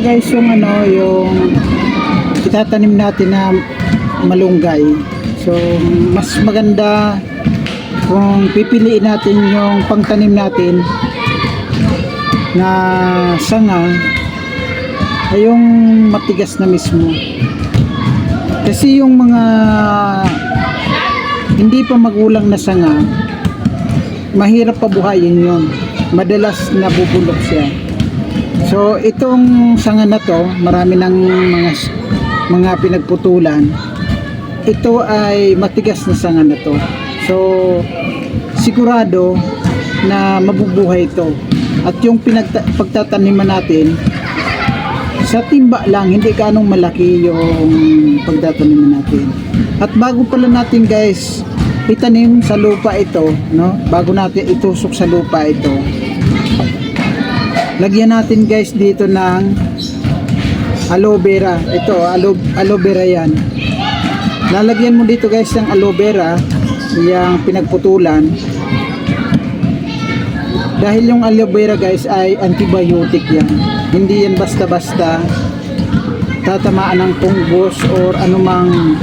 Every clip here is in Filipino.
nga guys yung ano, yung itatanim natin na malunggay. So, mas maganda kung pipiliin natin yung pangtanim natin na sanga ay yung matigas na mismo. Kasi yung mga hindi pa magulang na sanga, mahirap pabuhayin yun. Madalas nabubulok siya. So itong sanga na to, marami ng mga mga pinagputulan. Ito ay matigas na sanga na to. So sigurado na mabubuhay ito. At yung pagtataniman natin sa timba lang, hindi ganong malaki yung pagtataniman natin. At bago pala natin guys, itanim sa lupa ito, no? Bago natin itusok sa lupa ito, lagyan natin guys dito ng aloe vera. Ito, aloe, aloe vera yan. Lalagyan mo dito guys ng aloe vera, yung pinagputulan. Dahil yung aloe vera guys ay antibiotic yan. Hindi yan basta-basta tatamaan ng fungus or anumang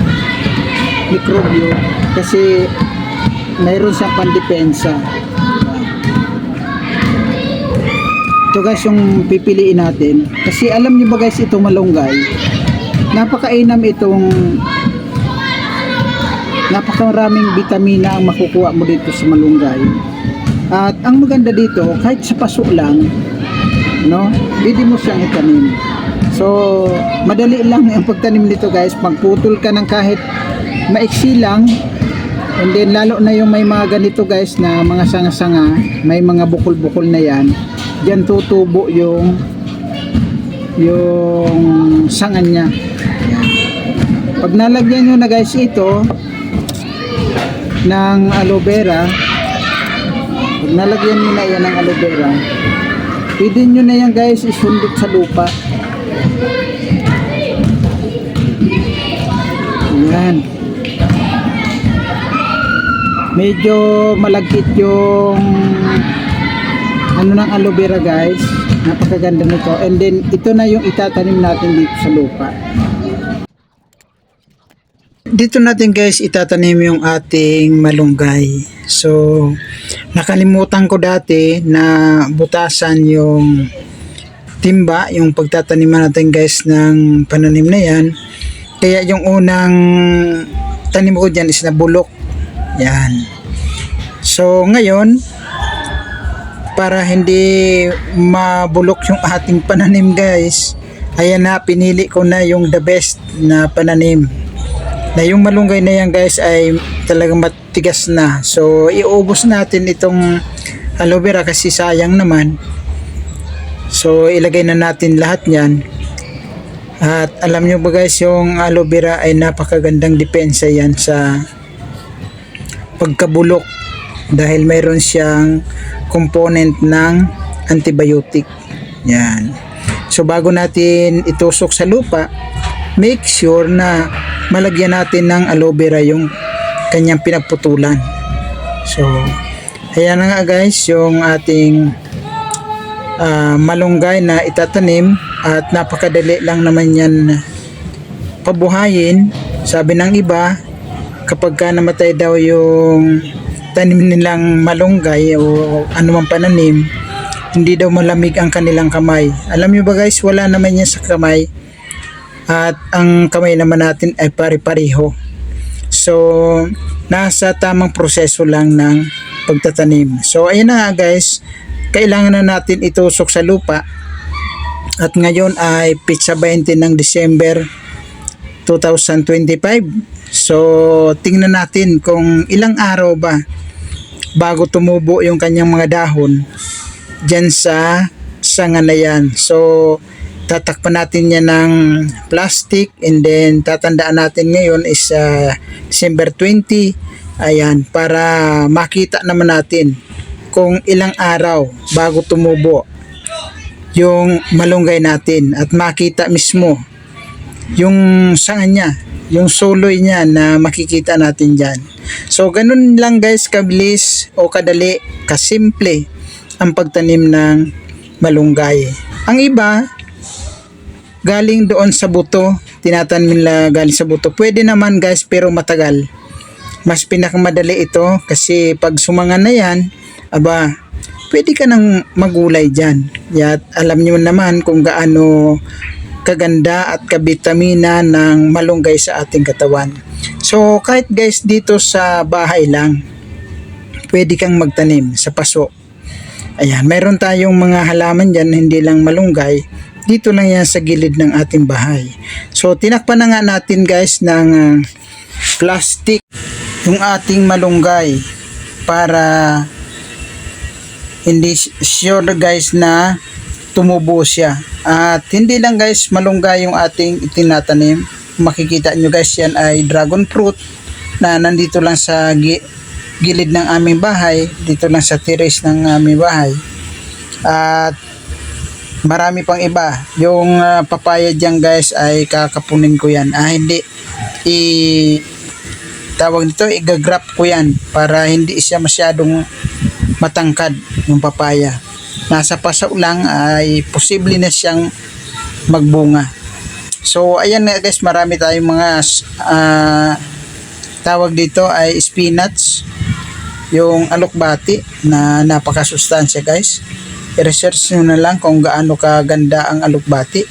mikrobyo kasi mayroon siyang pandepensa. Ito guys yung pipiliin natin. Kasi alam niyo ba guys itong malunggay, napakainam itong napakaraming vitamina ang makukuha mo dito sa malunggay. At ang maganda dito, kahit sa paso lang, no, pwede mo siyang itanim. So, madali lang ang pagtanim nito guys. Magputol ka ng kahit maiksi lang. And then, lalo na yung may mga ganito guys na mga sanga-sanga, may mga bukol-bukol na yan. Diyan tutubo yung yung sanga niya. Pag nalagyan nyo na guys ito ng aloe vera, pag nalagyan nyo na yan ng aloe vera, pwede nyo na yan guys isundot sa lupa. Yan. Medyo malagkit yung ano ng aloe vera guys. Napakaganda nito. And then ito na yung itatanim natin dito sa lupa. Dito natin guys itatanim yung ating malunggay. So nakalimutan ko dati na butasan yung timba, yung pagtataniman natin guys ng pananim na yan. Kaya yung unang tanim ko dyan is na bulok. Yan. So ngayon, para hindi mabulok yung ating pananim guys, ayan na, pinili ko na yung the best na pananim. Na yung malunggay na yan guys ay talagang matigas na. So iubos natin itong aloe vera kasi sayang naman. So ilagay na natin lahat yan. At alam nyo ba guys, yung aloe vera ay napakagandang depensa yan sa pagkabulok dahil mayroon siyang component ng antibiotic. Yan. So bago natin itusok sa lupa, make sure na malagyan natin ng aloe vera yung kanyang pinagputulan. So, ayan nga guys yung ating ah, malunggay na itatanim at napakadali lang naman yan pabuhayin. Sabi ng iba, kapag ka namatay daw yung tanim nilang malunggay o anumang pananim, hindi daw malamig ang kanilang kamay. Alam nyo ba guys, wala naman yan sa kamay. At ang kamay naman natin ay pare-pareho. So, nasa tamang proseso lang ng pagtatanim. So, ayun na nga guys, kailangan na natin itusok sa lupa. At ngayon ay pizza 20 ng December 2025. So, tingnan natin kung ilang araw ba bago tumubo yung kanyang mga dahon dyan sa sanga na yan. So, tatakpan natin yan ng plastic and then tatandaan natin ngayon is uh, December 20 ayan para makita naman natin kung ilang araw bago tumubo yung malunggay natin at makita mismo yung sanga niya yung soloy niya na makikita natin dyan so ganun lang guys kabilis o kadali kasimple ang pagtanim ng malunggay ang iba galing doon sa buto, tinatanim nila galing sa buto. Pwede naman guys pero matagal. Mas pinakamadali ito kasi pag sumangan na yan, aba, pwede ka nang magulay dyan. At alam niyo naman kung gaano kaganda at kabitamina ng malunggay sa ating katawan. So kahit guys dito sa bahay lang, pwede kang magtanim sa paso. Ayan, meron tayong mga halaman dyan, hindi lang malunggay. Dito lang yan sa gilid ng ating bahay. So tinakpan na nga natin guys ng ah, plastic yung ating malunggay para hindi sure guys na tumubo siya. At hindi lang guys malunggay yung ating itinatanim. Makikita nyo guys yan ay dragon fruit na nandito lang sa gi- gilid ng aming bahay, dito lang sa terrace ng aming bahay. At marami pang iba. Yung ah, papaya dyan guys ay kakapunin ko yan. Ah hindi, i tawag nito, igagrap ko yan para hindi siya masyadong matangkad yung papaya. Nasa pasaw lang ay posible na siyang magbunga. So ayan nga guys, marami tayong mga ah, tawag dito ay spinach, yung alokbati na napakasustansya guys. I-research nyo na lang kung gaano kaganda ang alokbati.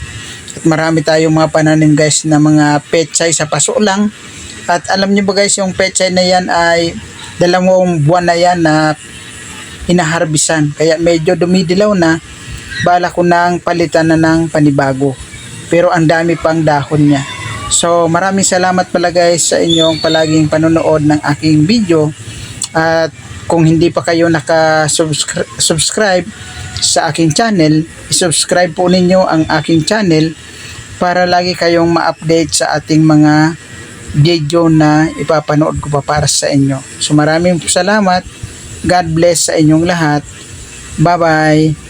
At marami tayong mga pananim guys na mga pechay sa paso lang. At alam niyo ba guys, yung pechay na yan ay dalawang buwan na yan na hinaharbisan. Kaya medyo dumidilaw na. Bala ko nang palitan na ng panibago. Pero ang dami pang dahon niya. So maraming salamat pala guys sa inyong palaging panonood ng aking video. At kung hindi pa kayo naka-subscribe sa aking channel, isubscribe po ninyo ang aking channel para lagi kayong ma-update sa ating mga video na ipapanood ko pa para sa inyo. So maraming salamat. God bless sa inyong lahat. Bye-bye.